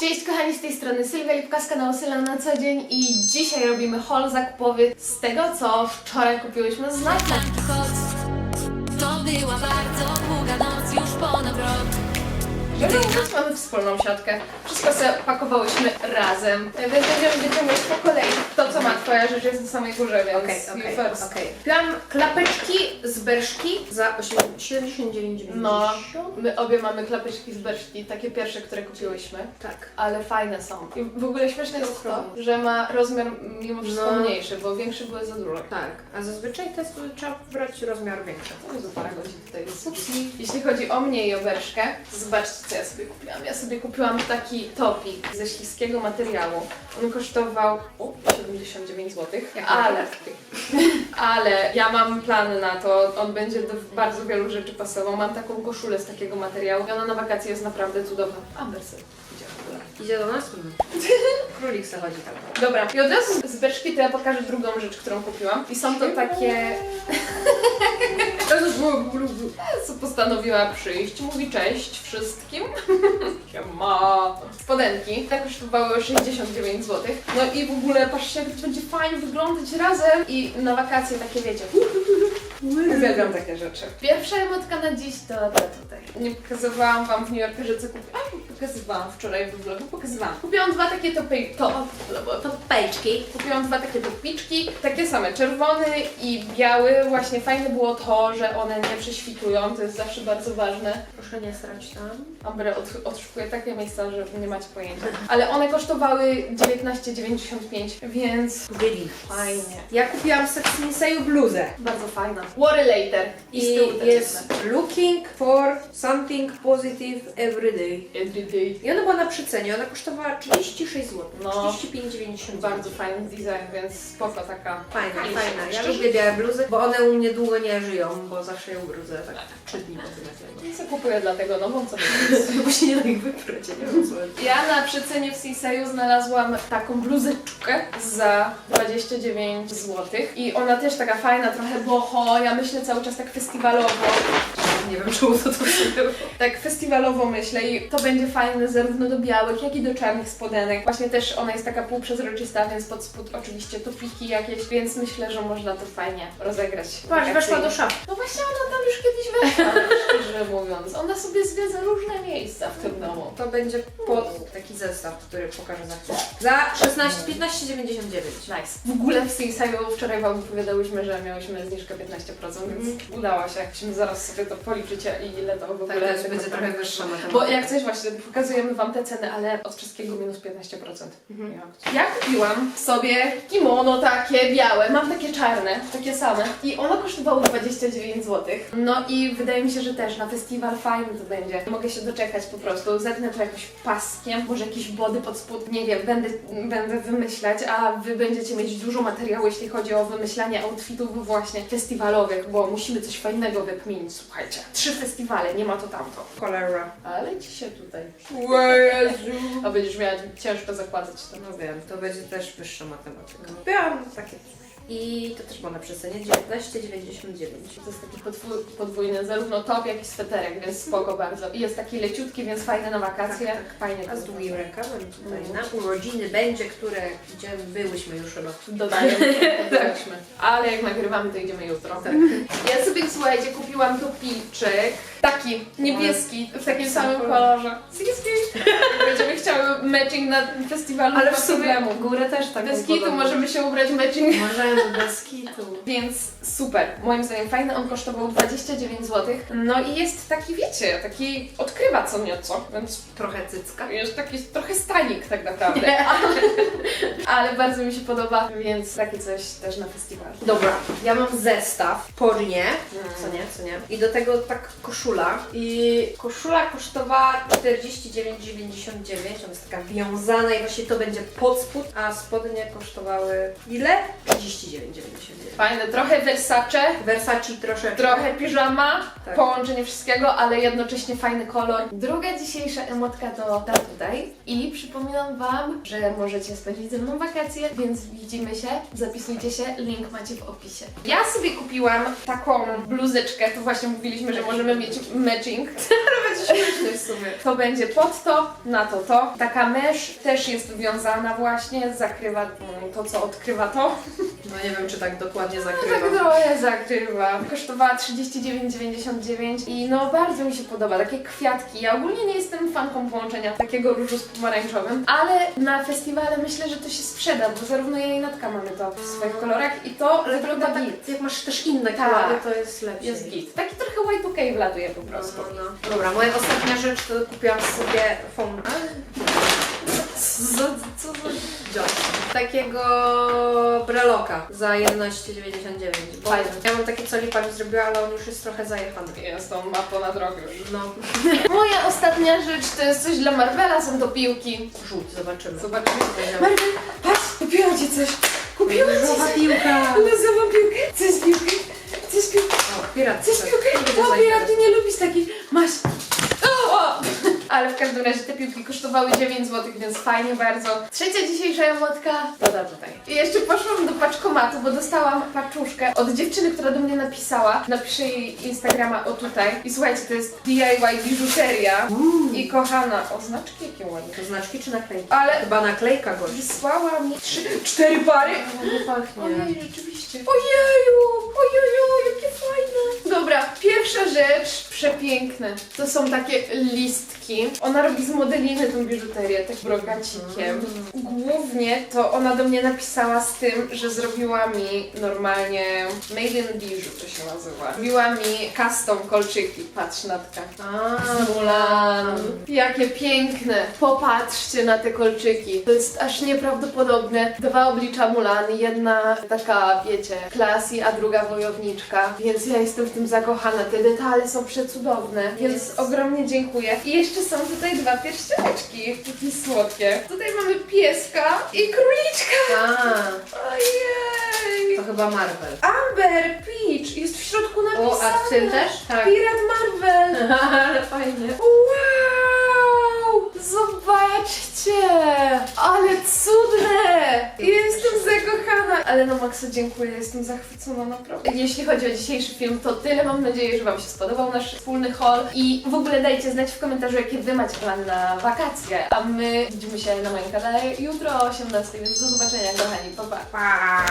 Cześć kochani, z tej strony Sylwia Lipka z kanału Syla na co dzień i dzisiaj robimy haul zakupowy z tego, co wczoraj kupiłyśmy z Nike. To była bardzo długa noc, już ponad rok. Żeby użyć mamy wspólną siatkę. Wszystko sobie pakowałyśmy razem, więc będziemy wyciągać po kolei. To, co ma twoja rzecz jest na samej górze, więc Okej, you okej, first. okej. Klapeczki z Berszki za 79,90. No, my obie mamy klapeczki z Berszki, takie pierwsze, które kupiłyśmy. Tak. Ale fajne są. I w ogóle śmieszne jest to, że ma rozmiar mimo wszystko No. mniejszy, bo większe były za duże. Tak, a zazwyczaj te trzeba brać rozmiar większy. Jezu, parę godzin tutaj jest. Jeśli chodzi o mnie i o Berszkę, zobaczcie co ja sobie kupiłam. Ja sobie kupiłam taki topik ze śliskiego materiału. On kosztował o, 79 zł, ale, ale ja mam plany na to. On będzie do bardzo wielu rzeczy pasował. Mam taką koszulę z takiego materiału i ona na wakacje jest naprawdę cudowna. Amberset. Idzie do nas? Królik se chodzi tam. Dobra, i od razu z beczki to ja pokażę drugą rzecz, którą kupiłam. I są to takie... Co postanowiła przyjść, mówi cześć wszystkim. Siema. Spodenki, te kosztowały 69 zł. No i w ogóle patrzcie, jak to będzie fajnie wyglądać razem. I na wakacje takie wiecie. Uwielbiam takie rzeczy. Pierwsza emotka na dziś to ta tutaj. Nie pokazywałam wam w New Yorkerze, co kupiłam. Pokazywałam wczoraj w vlogu, pokazywałam. Kupiłam dwa takie topy, to, To pejczki. Kupiłam dwa takie topiczki, takie same, czerwony i biały. Właśnie fajne było to, że one nie prześwitują, to jest zawsze bardzo ważne. Proszę nie srać tam. Amber od, odszukuje takie miejsca, że nie macie pojęcia. Ale one kosztowały 19,95, więc Byli. fajnie. Ja kupiłam w Sexinseju bluzę. Bardzo fajna. Worry later. I z tyłu też jest looking for something positive every day. Every day. I ona była na przycenie, ona kosztowała 36 zł. No. 35,90 Bardzo fajny design, więc spoko taka. Fajna, I fajna. Ja szczerze- lubię białe bluzy, bo one u mnie długo nie żyją, bo zawsze je ubrudzę tak 3 dni po tym Ja sobie kupuję dlatego nową, co będzie. Bo się nie da ich wyprać, ja nie co. Ja na przecenie w Siseju znalazłam taką bluzeczkę za 29 zł. I ona też taka fajna, trochę boho. Ja myślę cały czas tak festiwalowo. Nie wiem czemu to tu było. Tak festiwalowo myślę i to będzie fajne zarówno do białych, jak i do czarnych spodenek. Właśnie też ona jest taka półprzezroczysta, więc pod spód oczywiście topiki jakieś, więc myślę, że można to fajnie rozegrać. Patrz, weszła do szafy. No właśnie ona tam już kiedyś weszła, mówiąc. Ona sobie zwiedza różne miejsca w tym domu. To będzie pod taki zestaw, który pokażę za chwilę. Za 16, 15,99. Nice. W ogóle w Seaside wczoraj Wam opowiadałyśmy, że miałyśmy zniżkę 15%, więc udało się. Musimy zaraz sobie to policzycie i ile to w ogóle Tak, to będzie trochę wyższa matematyka. Bo jak coś właśnie, pokazujemy Wam te ceny, ale od wszystkiego minus 15%. Mhm. Ja kupiłam sobie kimono takie białe, mam takie czarne, takie same i ono kosztowało 29 zł. No i wydaje mi się, że też na festiwal fajny to będzie. Mogę się doczekać po prostu, zetnę to jakoś paskiem, może jakieś body pod spód, nie wiem, będę, będę wymyślać, a Wy będziecie mieć dużo materiału, jeśli chodzi o wymyślanie outfitów właśnie festiwalowych, bo musimy coś fajnego wykminić, słuchajcie. Trzy festiwale, nie ma to tamto. Cholera. Ale ci się tutaj... Jezu. A będziesz miała ciężko zakładać to. No wiem, to będzie też wyższa matematyka. Kupiłam takie i to też było na przecenie 19,99. To jest taki podwój, podwójny, zarówno top, jak i sweterek, więc spoko bardzo. I jest taki leciutki, więc fajny na wakacje. Tak, tak. Fajnie A z długim rękawem tutaj Mhm. na urodziny będzie, które gdzie byłyśmy już chyba. Dodajemy, dodaliśmy. Ale jak nagrywamy, to idziemy jutro. Tak. Ja sobie, słuchajcie, kupiłam topiczek. Taki, niebieski, w takim samym kolor. kolorze. Siski. Będziemy chciały matching na festiwalu Ale w sumie górę też tak Bez kitu możemy się ubrać matching Możemy bez kitu. Więc super, moim zdaniem fajny, on kosztował 29 zł. No i jest taki, wiecie, taki odkrywa co nieco, więc Trochę cycka. jest taki trochę stanik tak naprawdę. Ale, ale bardzo mi się podoba, więc takie coś też na festiwalu. Dobra, ja mam zestaw pornie, Mm. co nie, co nie. I do tego tak koszula. I koszula kosztowała 49,99. Ona jest taka wiązana i właśnie to będzie pod spód, a spodnie kosztowały ile? 39,99. Fajne, trochę Versace, Versace troszeczkę. trochę piżama, Tak. połączenie wszystkiego, ale jednocześnie fajny kolor. Druga dzisiejsza emotka to ta tutaj. I przypominam Wam, że możecie spędzić ze mną wakacje, więc widzimy się, zapisujcie się, link macie w opisie. Ja sobie kupiłam taką bluzeczkę, to właśnie mówiliśmy, że możemy mieć matching. Ale w sumie. To będzie pod to, na to to. Taka mysz też jest wiązana właśnie, zakrywa mm, to, co odkrywa to. No nie wiem, czy tak dokładnie Tak zakrywa. trochę zakrywa. Kosztowała 39,99 i no bardzo mi się podoba, takie kwiatki. Ja ogólnie nie jestem fanką połączenia takiego różu z pomarańczowym, ale na festiwale myślę, że to się sprzeda, bo zarówno ja i Natka mamy to w swoich kolorach i to wygląda tak, git. jak masz też inne Tak. kolory, to jest lepsze. Jest git. Taki trochę Y2K wlatuje po No, prostu. no, no. Dobra, moja ostatnia rzecz to kupiłam sobie fon. Co za, co za dziad. Takiego breloka za 11,99. Bo. Ja mam takie, co lipa mi zrobiła, ale on już jest trochę zajechany. Jest on ma ponad rok już. No, Moja ostatnia rzecz to jest coś dla Marvela, są to piłki. rzuć, zobaczymy. Zobaczymy. Będziemy- Marvel, patrz, kupiłam Ci coś. Kupiłam Ci Różowa coś. piłka. Luzową piłkę. Chcesz piłkę? Chcesz piłkę? O, pirat. Chcesz piłkę? O, Pirat, ty nie lubisz takich. Masz. Ale w każdym razie te piłki kosztowały 9 zł, więc fajnie bardzo. Trzecia dzisiejsza emotka to da tutaj. I jeszcze poszłam do paczkomatu, bo dostałam paczuszkę od dziewczyny, która do mnie napisała. Napiszę jej Instagrama o tutaj. I słuchajcie, to jest DIY biżuteria. I kochana, o znaczki jakie ładne. To znaczki czy naklejki? Ale Chyba naklejka gość. wysłała mi trzy, cztery pary. Nie pachnie. Ojej, rzeczywiście. Ojeju, ojeju, jakie fajne. Dobra, pierwsza rzecz, przepiękne. To są takie listki. Ona robi z modeliny tą biżuterię, tak brokacikiem. Głównie to ona do mnie napisała z tym, że zrobiła mi normalnie made in biżu to się nazywa. Zrobiła mi custom kolczyki, patrz Natka. A, Mulan. Jakie piękne. Popatrzcie na te kolczyki. To jest aż nieprawdopodobne. Dwa oblicza Mulan. Jedna taka, wiecie, klasy, a druga wojowniczka. Więc ja jestem w tym zakochana. Te detale są przecudowne. Więc ogromnie dziękuję. I jeszcze są tutaj dwa pierścioneczki. Takie słodkie. Tutaj mamy pieska i króliczka. A, Ojej. to chyba Marvel. Amber Peach. Jest w środku napisane. O, a w tym też? Tak. Pirat Marvel. Ale fajnie. Wow! Zobaczcie! Ale cudne! Jestem zakochana! Ale no Maxo, dziękuję, jestem zachwycona naprawdę. Jeśli chodzi o dzisiejszy film, to tyle. Mam nadzieję, że Wam się spodobał nasz wspólny haul. I w ogóle dajcie znać w komentarzu, jakie Wy macie plany na wakacje. A my widzimy się na moim kanale jutro o 18, więc do zobaczenia, kochani. Pa, pa! Pa.